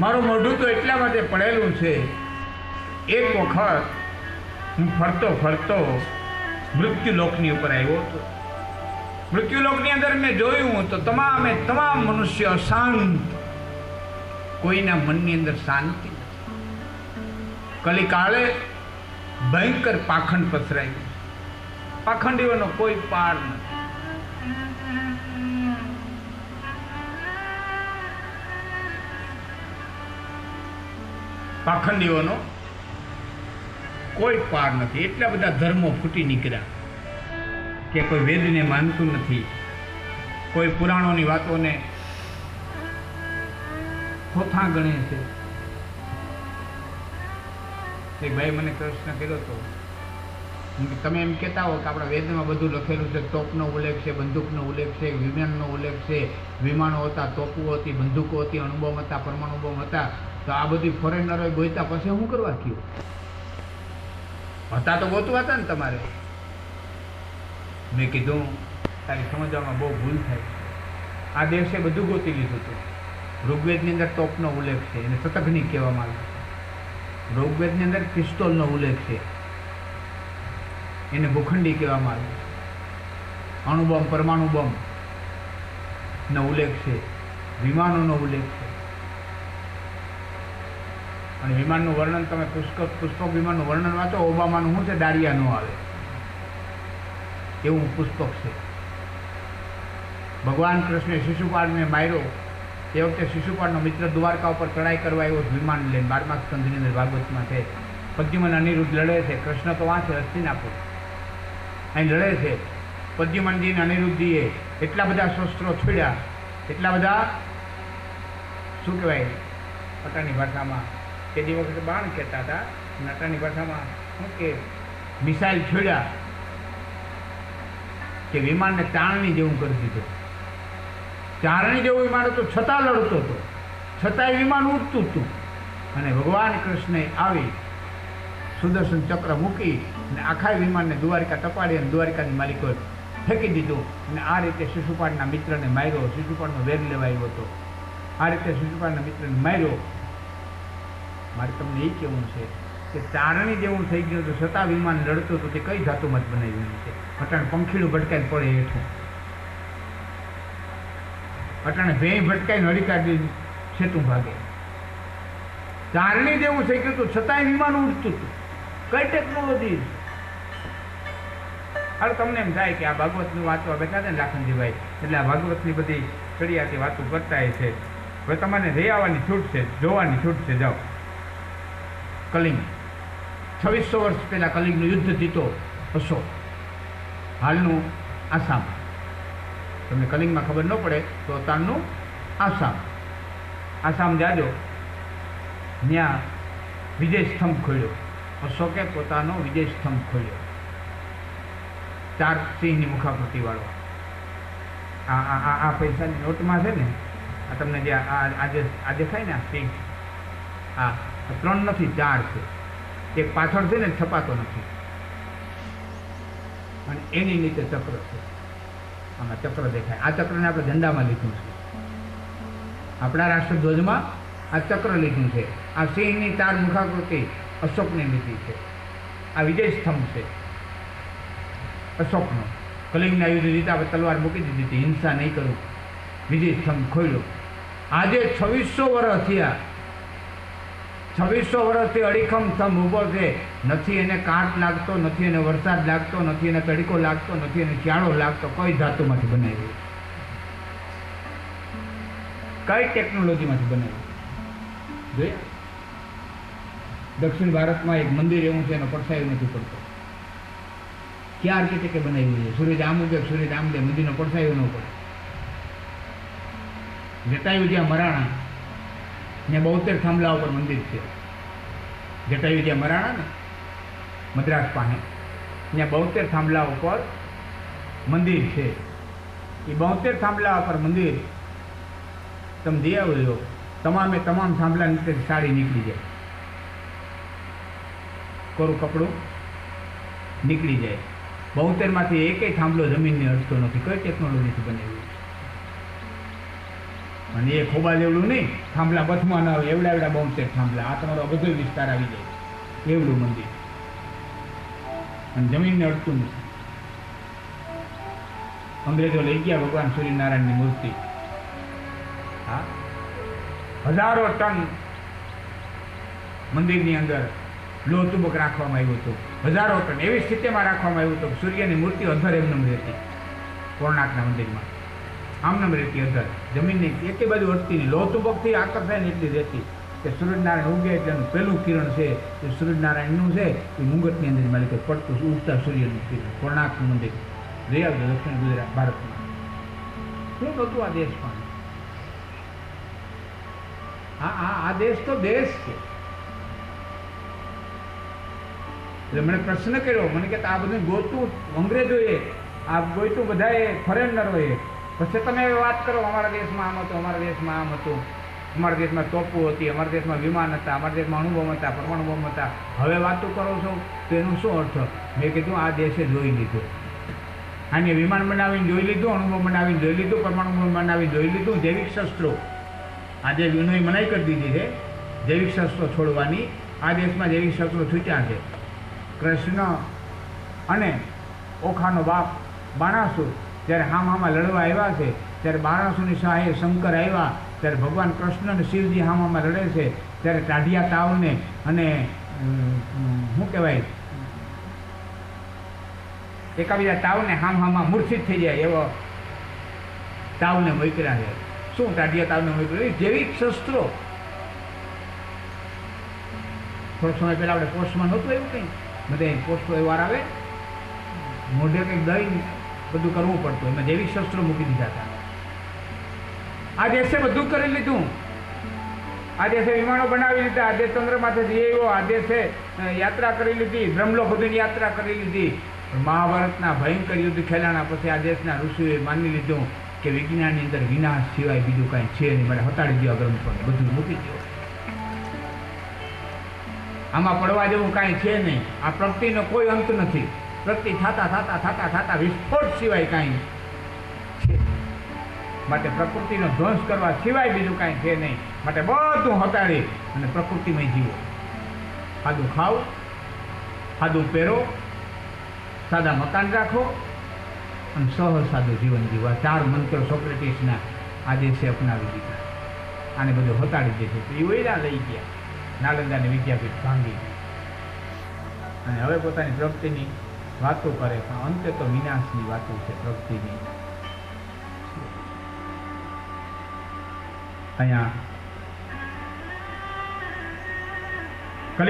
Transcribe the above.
મારું મોઢું તો એટલા માટે પડેલું છે. એક વખત હું ફરતો ફરતો મૃત્યુલોકની ઉપર આવ્યો હતો. મૃત્યુલોકની અંદર મેં જોયું તો તમામે તમામ મનુષ્ય અશાંત. કોઈના મનની અંદર શાંતિ કલિકાળે ભયંકર પાખંડ પથરાયું પાખંડીઓનો કોઈ પાર નથી. પાખંડીઓનો કોઈ પાર નથી. એટલા બધા ધર્મો ફૂટી નીકળ્યા કે કોઈ વેદને માનતું નથી. કોઈ પુરાણોની વાતોને ખોથા ગણે છે. તે ભાઈ મને પ્રશ્ન કર્યો હતો તમે એમ કહેતા હો કે આપણા વેદમાં બધું લખેલું છે, તોપનો ઉલ્લેખ છે, બંદૂકનો ઉલ્લેખ છે વિમાનનો ઉલ્લેખ છે, વિમાનો હતા, તોપુઓ હતી, બંદૂકો હતી અણુબોમ હતા, પરમાણુ બોમ હતા. તો આ બધી ફોરેનરોએ ગોતા પછી શું કરવા કયું હતા તો ગોતવા હતા ને તમારે? મેં કીધું, તારી સમજવામાં બહુ ભૂલ થાય. આ દેશે બધું ગોતી લીધું હતું ઋગ્વેદની અંદર તોપનો ઉલ્લેખ છે, એને શતઘ્ની કહેવામાં આવે છે. ઋગ્વેદની અંદર પિસ્તોલનો ઉલ્લેખ છે. એને ભૂખંડી કહેવામાં આવે. છે અણુબોમ્બ પરમાણુ બોમ્બ નો ઉલ્લેખ છે. વિમાનોનો ઉલ્લેખ છે. અને વિમાનનું વર્ણન તમે પુષ્પક પુષ્પક વિમાનનું વર્ણન વાંચો, ઓબામાનું શું છે? દારિયા ન આવે. એવું પુષ્પક છે. ભગવાન કૃષ્ણે શિશુપાળને માર્યો. એ વખતે શિશુપાળનો મિત્ર દ્વારકા ઉપર ચડાઈ કરવા એવો વિમાન લઈને બારમા સ્કંદની અંદર ભાગવતમાં છે. પદ્યુમન અનિરુદ્ધ લડે છે. કૃષ્ણ તો વાંચે હસ્તિનાપુર અહીં લડે છે. પદ્યુમનજી અનિરુદ્ધિએ એટલા બધા શસ્ત્રો છોડ્યા. એટલા બધા, શું કહેવાય પટાની ભાષામાં, તે જે વખતે બાણ કહેતા હતા, નટાની ભાષામાં શું કે મિસાઇલ છોડ્યા કે વિમાનને ચારણી જેવું કરી દીધું. ચારણી જેવું વિમાન હતું, છતાં લડતો હતો. છતાંય વિમાન ઉડતું હતું. અને ભગવાન કૃષ્ણે આવી સુદર્શન ચક્ર મૂકી અને આખા વિમાનને દ્વારિકા ટપાડી અને દ્વારિકાની માલિકોએ ફેંકી દીધું. અને આ રીતે શિશુપાળના મિત્રને માર્યો. શિશુપાળનો વેગ લેવાયો હતો. આ રીતે શિશુપાળના મિત્રને માર્યો. મારે તમને એ કહેવું છે કે ચારણી જેવું થઈ ગયું હતું છતાં વિમાન લડતું હતું તે કઈ ધાતુમાં જ બનાવ્યું છે. અટાણે પંખીડું ભટકાઈને પડે હેઠું. અટાણે ભેં ભટકાઈને હળીકાઢી છેતું ભાગે. ચારણી જેવું થઈ ગયું હતું છતાંય વિમાન ઉડતું હતું. કઈ ટેકનોલોજી? અરે તમને એમ થાય કે આ ભાગવતનું વાંચવા બેઠા છે ને લાખનજીભાઈ એટલે આ ભાગવતની બધી ચડિયાતી વાતો કરતા છે. હવે તમારે રહી આવવાની છૂટ છે, જોવાની છૂટ છે, જાઓ. કલિંગ. છવ્વીસો વર્ષ પહેલાં કલિંગનું યુદ્ધ જીતો હશો હાલનું આસામ. તમને કલિંગમાં ખબર ન પડે તો અત્યારનું આસામ. આસામ જાજો. ત્યાં વિજય સ્તંભ ખોલ્યો. અશોકે પોતાનો વિજય સ્તંભ ખોલ્યો. ચાર સિંહની મુખાકૃતિવાળો આ આ આ આ પૈસાની નોટમાં છે ને, આ તમને જે આજે આ દેખાય ને આ સિંહ આ ત્રણ નથી, ચાર છે. એક પાછળ છે ને, છપાતો નથી. અને એની નીચે ચક્ર છે. આમાં ચક્ર દેખાય. આ ચક્રને આપણે ઝંડામાં લીધું છે. આપણા રાષ્ટ્રધ્વજમાં આ ચક્ર લીધું છે. આ સિંહની ચાર મુખાકૃતિ, અશોકની લીધી છે. આ વિજય સ્તંભ છે. અશોકનો. કલિંગના યુદ્ધ આપણે તલવાર મૂકી દીધી હતી. હિંસા નહીં કરું. વિજય સ્તંભ ખોલ્યો આજે છવ્વીસો વર્ષ થયા. છવ્વીસો વર્ષથી અડીખમ સ્તંભ ઊભો છે. નથી એને કાટ લાગતો, નથી એને વરસાદ લાગતો, નથી એને તડીકો લાગતો, નથી એને શિયાળો લાગતો. કોઈ ધાતુમાંથી બનાવ્યું. કઈ ટેકનોલોજીમાંથી બનાવ્યું? જોઈએ. દક્ષિણ ભારતમાં એક મંદિર એવું છે, એનો પડછાયો નથી પડતો. ક્યાં આર્કિટેક્ટે બનાવ્યું છે? સૂર્ય આમ ઉગે સૂર્ય આમ દે મંદિરનો પડસાયો ન પડે. જટાયું જ્યાં મરાણા ને બોતેર થાંભલા ઉપર મંદિર છે. જટાયું જ્યાં મરાણા ને મદ્રાસ પાસે. ત્યાં બોતેર થાંભલા ઉપર મંદિર છે. એ બોતેર થાંભલા ઉપર મંદિર તમે જઈ આવજો તમામે તમામ થાંભલા નીચે સાડી નીકળી જાય. કોરું કપડું નીકળી જાય. બોતેરમાંથી એકેય થાંભલો જમીનને અડતો નથી. કઈ ટેકનોલોજીથી બનાવ્યું અને એ ખોબા જેવડું નહીં, થાંભલા બથમાં ન આવે, એવડા એવડા બાઉન્સેર થાંભલા. આ તમારો બધો વિસ્તાર આવી જાય. એવડું મંદિર. અને જમીનને અડતું નથી. અંગ્રેજો લઈ ગયા ભગવાન સૂર્યનારાયણની મૂર્તિ. હા? હજારો ટન મંદિરની અંદર લોહતુબક રાખવામાં આવ્યું હતું. હજારો ટન. એવી સ્થિતિમાં રાખવામાં આવ્યું હતું સૂર્યની મૂર્તિ અધર એમનેમ રહેતી. કોર્ણાકના મંદિરમાં. આમનામ રહેતી અધર. જમીનની એટલી બાજુ અટતી નહીં લોહતુબકથી આકર્ષાય ને એટલી રહેતી કે સૂર્યનારાયણ ઉગે એટલે એનું પહેલું કિરણ છે એ સૂર્યનારાયણનું છે. એ મુગટની અંદર માલિક પડતું ઉગતા સૂર્યનું કિરણ. કોર્ણાકનું મંદિર. રહી આવજો દક્ષિણ ગુજરાત ભારતમાં શું નહોતું આ દેશમાં હા હા આ દેશ તો દેશ છે. એટલે મને પ્રશ્ન કર્યો, મને કે આ બધું ગોતું અંગ્રેજોએ આ ગોતું બધાએ ફોરેનરોએ પછી તમે વાત કરો, અમારા દેશમાં આમ હતું, અમારા દેશમાં આમ હતું. અમારા દેશમાં તોપો હતી, અમારા દેશમાં વિમાન હતા, અમારા દેશમાં અણુબોમ્બ હતા પરમાણુ બોમ્બ હતા. હવે વાતો કરો છો, તો એનું શું અર્થ? મેં કીધું, આ દેશે જોઈ લીધું. આને વિમાન બનાવીને જોઈ લીધું, અણુબોમ્બ બનાવીને જોઈ લીધું પરમાણુ બોમ્બ બનાવીને જોઈ લીધું, જૈવિક શસ્ત્રો. આજે વિનોય મનાઈ કરી દીધી છે, જૈવિક શસ્ત્રો છોડવાની. આ દેશમાં જૈવિક શસ્ત્રો છૂટ્યા છે. કૃષ્ણ અને ઓખાનો બાપ બાણાસુર જ્યારે હામ હામાં લડવા આવ્યા છે, ત્યારે બાણાસુરની સહાયે શંકર આવ્યા, ત્યારે ભગવાન કૃષ્ણ અને શિવજી હામામાં લડે છે, ત્યારે ટાઢિયા તાવને અને શું કહેવાય, એકાબીજા તાવને હામ હામાં મૂર્છિત થઈ જાય એવો તાવને મોકલ્યા છે. શું ટાઢિયા તાવને મોકલ્યો? એ જૈવિક શસ્ત્રો. થોડોક સમય પહેલાં આપણે પોસ્ટમાં નહોતું એવું કંઈ? બધે પોસ્ટો એ આવે, મોઢે કંઈક દઈ બધું કરવું પડતું. એમાં જેવી શસ્ત્રો મૂકી દીધા હતા. આ દેશે બધું કરી લીધું. આ દેશે વિમાનો બનાવી લીધા, આ દેશ ચંદ્રમાથે જઈ આ દેશે યાત્રા કરી લીધી બ્રહ્મલોક સુધીની યાત્રા કરી લીધી. મહાભારતના ભયંકર યુદ્ધ ખેલાણા પછી આ દેશના ઋષિઓએ માની લીધું કે વિજ્ઞાનની અંદર વિનાશ સિવાય બીજું કાંઈ છે નહીં. મને હટાડી દો ગ્રંથોને. બધું મૂકી દો આમાં પડવા જેવું કાંઈ છે નહીં. આ પ્રગતિનો કોઈ અંત નથી. પ્રગતિ થતા થતા થતા થતા વિસ્ફોટ સિવાય કાંઈ છે માટે પ્રકૃતિનો ધ્વંસ કરવા સિવાય બીજું કાંઈ છે નહીં. માટે બધું હટાડી અને પ્રકૃતિમાં જીવો. સાદું ખાઓ સાદું પહેરો, સાદા મકાન રાખો અને સહજ સાદું જીવન જીવવા ચાર મંત્ર સોક્રેટિસના આ દેશે અપનાવી દીધા. આને બધું હટાડી દેશે તો એ વૈરા લઈ ગયા. નાલંદાની વિદ્યાપીઠ ભાંગી. અને હવે પોતાની પ્રગતિની વાતો કરે, પણ અંતે તો વિનાશની વાતો છે પ્રગતિની. અહીંયા